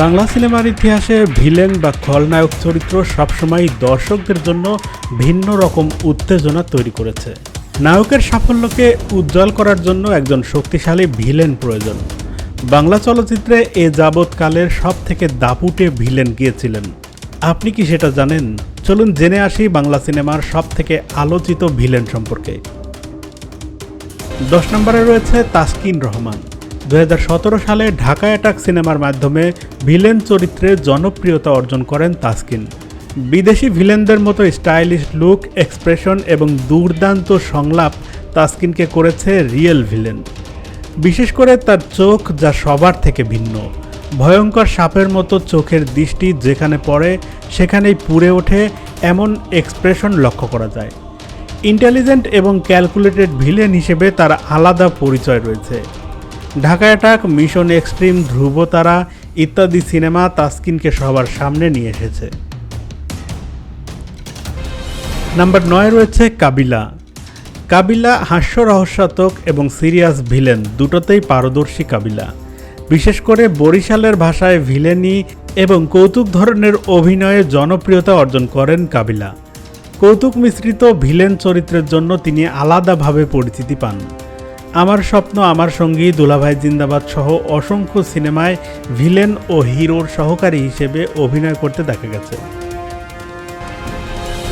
বাংলা সিনেমার ইতিহাসে ভিলেন বা খলনায়ক চরিত্র সবসময় দর্শকদের জন্য ভিন্ন রকম উত্তেজনা তৈরি করেছে। নায়কের সাফল্যকে উজ্জ্বল করার জন্য একজন শক্তিশালী ভিলেন প্রয়োজন। বাংলা চলচ্চিত্রে এ যাবৎকালের সব থেকে দাপুটে ভিলেন গিয়েছিলেন। আপনি কি সেটা জানেন? চলুন জেনে আসি বাংলা সিনেমার সব থেকে আলোচিত ভিলেন সম্পর্কে। দশ নম্বরে রয়েছে তাসকিন রহমান। দু হাজার সতেরো সালে ঢাকা অ্যাটাক সিনেমার মাধ্যমে ভিলেন চরিত্রে জনপ্রিয়তা অর্জন করেন তাসকিন। বিদেশি ভিলেনদের মতো স্টাইলিশ লুক, এক্সপ্রেশন এবং দুর্দান্ত সংলাপ তাসকিনকে করেছে রিয়েল ভিলেন। বিশেষ করে তার চোখ যা সবার থেকে ভিন্ন। ভয়ঙ্কর সাপের মতো চোখের দৃষ্টি যেখানে পড়ে, সেখানেই পুড়ে ওঠে এমন এক্সপ্রেশন লক্ষ্য করা যায়। ইন্টেলিজেন্ট এবং ক্যালকুলেটেড ভিলেন হিসেবে তার আলাদা পরিচয় রয়েছে। ঢাকা অ্যাটাক, মিশন এক্সট্রিম, ধ্রুবতারা ইত্যাদি সিনেমা তাসকিনকে সবার সামনে নিয়ে এসেছে। নাম্বার নয় রয়েছে কাবিলা। কাবিলা হাস্য রহস্যাত্মক এবং সিরিয়াস ভিলেন, দুটোতেই পারদর্শী কাবিলা। বিশেষ করে বরিশালের ভাষায় ভিলেনি এবং কৌতুক ধরনের অভিনয়ে জনপ্রিয়তা অর্জন করেন কাবিলা। কৌতুক মিশ্রিত ভিলেন চরিত্রের জন্য তিনি আলাদাভাবে পরিচিতি পান। আমার স্বপ্ন, আমার সঙ্গী দুলাভাই জিন্দাবাদ সহ অসংখ্য সিনেমায় ভিলেন ও হিরোর সহকারী হিসেবে অভিনয় করতে দেখা গেছে।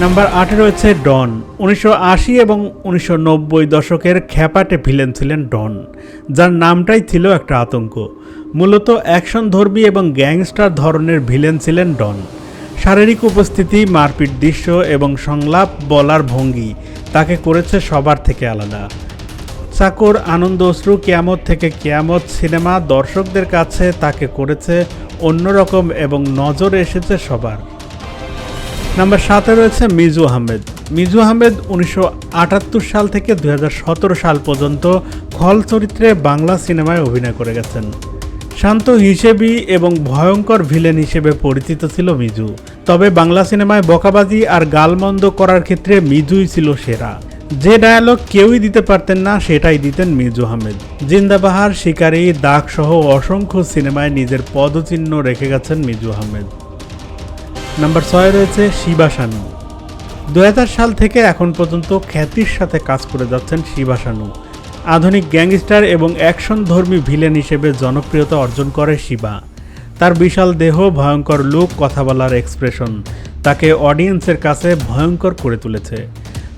নাম্বার আটে রয়েছে ডন। উনিশশো আশি এবং উনিশশো নব্বই দশকের খ্যাপাটে ভিলেন ছিলেন ডন, যার নামটাই ছিল একটা আতঙ্ক। মূলত অ্যাকশন ধর্মী এবং গ্যাংস্টার ধরনের ভিলেন ছিলেন ডন। শারীরিক উপস্থিতি, মারপিট দৃশ্য এবং সংলাপ বলার ভঙ্গি তাকে করেছে সবার থেকে আলাদা। চাকর আনন্দ অশ্রু কেয়ামত থেকে কেয়ামত সিনেমা দর্শকদের কাছে তাকে করেছে অন্যরকম এবং নজর এসেছে সবার। নাম্বার সাতে রয়েছে মিজু আহমেদ। মিজু আহমেদ উনিশশো আটাত্তর সাল থেকে দুই হাজার সতেরো সাল পর্যন্ত খল চরিত্রে বাংলা সিনেমায় অভিনয় করে গেছেন। শান্ত হিসেবি এবং ভয়ঙ্কর ভিলেন হিসেবে পরিচিত ছিল মিজু। তবে বাংলা সিনেমায় বকাবাজি আর গালমন্দ করার ক্ষেত্রে মিজুই ছিল সেরা। যে ডায়ালগ কেউই দিতে পারতেন না, সেটাই দিতেন মিজু আহমেদ। জিন্দাবাহার শিকারী দাগ সহ অসংখ্য সিনেমায় নিজের পদচিহ্ন রেখে গেছেন মিজু আহমেদ। নাম্বার ছয় রয়েছে শিবা শানু। দু সাল থেকে এখন পর্যন্ত খ্যাতির সাথে কাজ করে যাচ্ছেন শিবা শানু। আধুনিক গ্যাংস্টার এবং অ্যাকশন ধর্মী ভিলেন হিসেবে জনপ্রিয়তা অর্জন করে শিবা। তার বিশাল দেহ, ভয়ঙ্কর লুক, কথা বলার এক্সপ্রেশন, তাকে অডিয়েন্সের কাছে ভয়ঙ্কর করে তুলেছে।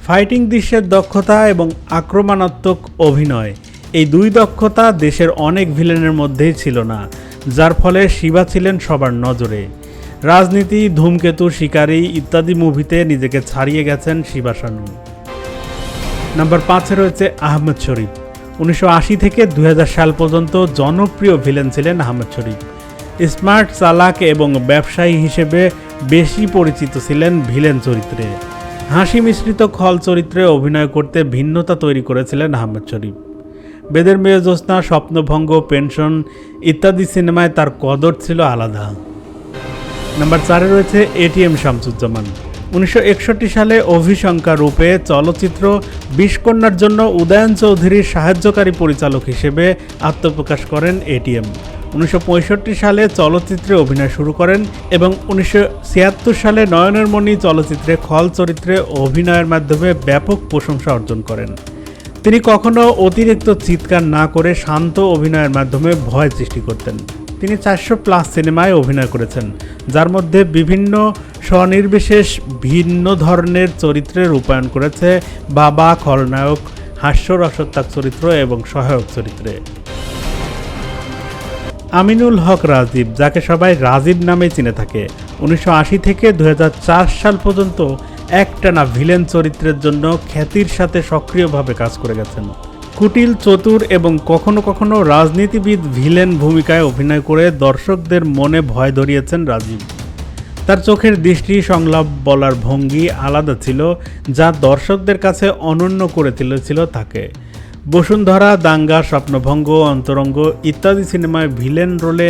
ফাইটিং দৃশ্যের দক্ষতা এবং আক্রমণাত্মক অভিনয়। এই দুই দক্ষতা দেশের অনেক ভিলেনের মধ্যেই ছিল না, যার ফলে শিবা ছিলেন সবার নজরে। রাজনীতি, ধূমকেতু, শিকারী ইত্যাদি মুভিতে নিজেকে ছাড়িয়ে গেছেন শিবা শানু নাম্বার পাঁচে রয়েছে আহমেদ শরীফ। উনিশশো আশি থেকে দু হাজার সাল পর্যন্ত জনপ্রিয় ভিলেন ছিলেন আহমেদ শরীফ। স্মার্ট, চালাক এবং ব্যবসায়ী হিসেবে বেশি পরিচিত ছিলেন ভিলেন চরিত্রে। হাসি মিশ্রিত খল চরিত্রে অভিনয় করতে ভিন্নতা তৈরি করেছিলেন আহমেদ শরীফ। বেদের মেয়ে জ্যোৎস্না, স্বপ্নভঙ্গ, পেনশন ইত্যাদি সিনেমায় তার কদর ছিল আলাদা। নাম্বার চারে রয়েছে এটিএম শামসুজ্জামান। উনিশশো একষট্টি সালে অভিশঙ্কা রূপে চলচ্চিত্র বিষকন্যার জন্য উদয়ন চৌধুরীর সাহায্যকারী পরিচালক হিসেবে আত্মপ্রকাশ করেন এটিএম। উনিশশো পঁয়ষট্টি সালে চলচ্চিত্রে অভিনয় শুরু করেন এবং উনিশশো ছিয়াত্তর সালে নয়নের মণি চলচ্চিত্রে খল চরিত্রে অভিনয়ের মাধ্যমে ব্যাপক প্রশংসা অর্জন করেন। তিনি কখনো অতিরিক্ত চিৎকার না করে শান্ত অভিনয়ের মাধ্যমে ভয় সৃষ্টি করতেন। তিনি চারশো প্লাস সিনেমায় অভিনয় করেছেন, যার মধ্যে বিভিন্ন স্বনির্বিশেষ ভিন্ন ধরনের চরিত্রে রূপায়ণ করেছে বাবা খলনায়ক হাস্যরসত্যাক চরিত্র এবং সহায়ক চরিত্রে। আমিনুল হক রাজীব, যাকে সবাই রাজীব নামে চিনে থাকে। উনিশশো আশি থেকে দুহাজার চার সাল পর্যন্ত একটানা ভিলেন চরিত্রের জন্য খ্যাতির সাথে সক্রিয়ভাবে কাজ করে গেছেন। কুটিল চতুর এবং কখনো কখনো রাজনীতিবিদ ভিলেন ভূমিকায় অভিনয় করে দর্শকদের মনে ভয় ধরিয়েছেন রাজীব। তার চোখের দৃষ্টি সংলাপ বলার ভঙ্গি আলাদা ছিল, যা দর্শকদের কাছে অনন্য করে তুলেছিল তাকে। বসুন্ধরা, দাঙ্গা, স্বপ্নভঙ্গ, অন্তরঙ্গ ইত্যাদি সিনেমায় ভিলেন রোলে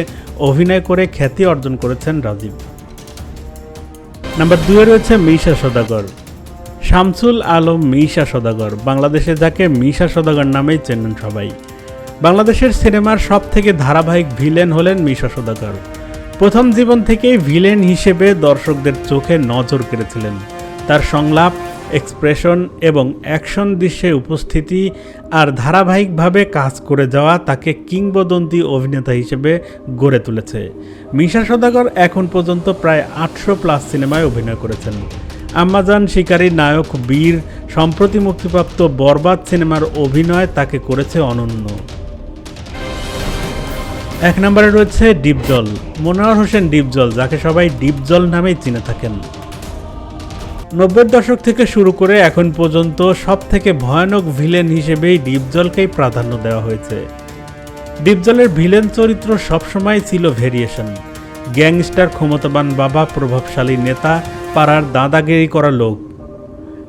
অভিনয় করে খ্যাতি অর্জন করেছেন রাজীব। নাম্বার দুয়ে রয়েছে মিশা সদাগর। শামসুল আলম মিশা সদাগর, বাংলাদেশে যাকে মিশা সদাগর নামেই চেনেন সবাই। বাংলাদেশের সিনেমার সব থেকে ধারাবাহিক ভিলেন হলেন মিশা সদাগর। প্রথম জীবন থেকেই ভিলেন হিসেবে দর্শকদের চোখে নজর কেড়েছিলেন। তার সংলাপ এক্সপ্রেশন এবং অ্যাকশন দৃশ্যে উপস্থিতি আর ধারাবাহিকভাবে কাজ করে যাওয়া তাকে কিংবদন্তি অভিনেতা হিসেবে গড়ে তুলেছে। মিশা সদাগর এখন পর্যন্ত প্রায় আটশো প্লাস সিনেমায় অভিনয় করেছেন। আম্মাজান শিকারী নায়ক বীর, সম্প্রতি মুক্তিপ্রাপ্ত বরবাদ সিনেমার অভিনয় তাকে করেছে অনন্য। এক নম্বরে রয়েছে ডিপজল। মনোয়ার হোসেন ডিপজল, যাকে সবাই ডিপজল নামেই চিনে থাকেন। নব্বই দশক থেকে শুরু করে এখন পর্যন্ত সব থেকে ভয়ানক ভিলেন হিসেবেই ডিপজলকেই প্রাধান্য দেওয়া হয়েছে। ডিপজলের ভিলেন চরিত্র সবসময় ছিল ভেরিয়েশন। গ্যাংস্টার, ক্ষমতাবান বাবা, প্রভাবশালী নেতা, পাড়ার দাদাগিরি করা লোক।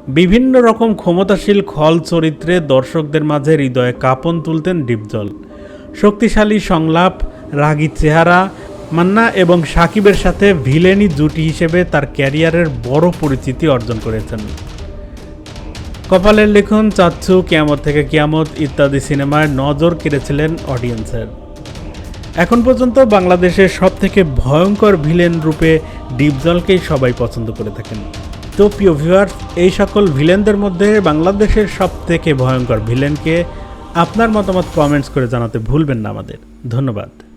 বিভিন্ন রকম ক্ষমতাশীল খল চরিত্রে দর্শকদের মাঝে হৃদয়ে কাঁপন তুলতেন ডিপজল। শক্তিশালী সংলাপ, রাগী চেহারা মান্না এবং সাকিবের সাথে ভিলেনি জুটি হিসেবে তার ক্যারিয়ারের বড় পরিচিতি অর্জন করেছেন। কপালের লিখন, চাচ্ছু, কিয়ামত থেকে কিয়ামত ইত্যাদি সিনেমায় নজর কেড়েছিলেন অডিয়েন্সের। এখন পর্যন্ত বাংলাদেশের সব থেকে ভয়ঙ্কর ভিলেন রূপে ডিপজলকেই সবাই পছন্দ করে থাকেন। তো প্রিয় ভিউয়ার্স এই সকল ভিলেনদের মধ্যে বাংলাদেশের সব থেকে ভয়ঙ্কর ভিলেনকে আপনার মতামত কমেন্টস করে জানাতে ভুলবেন না আমাদের। ধন্যবাদ।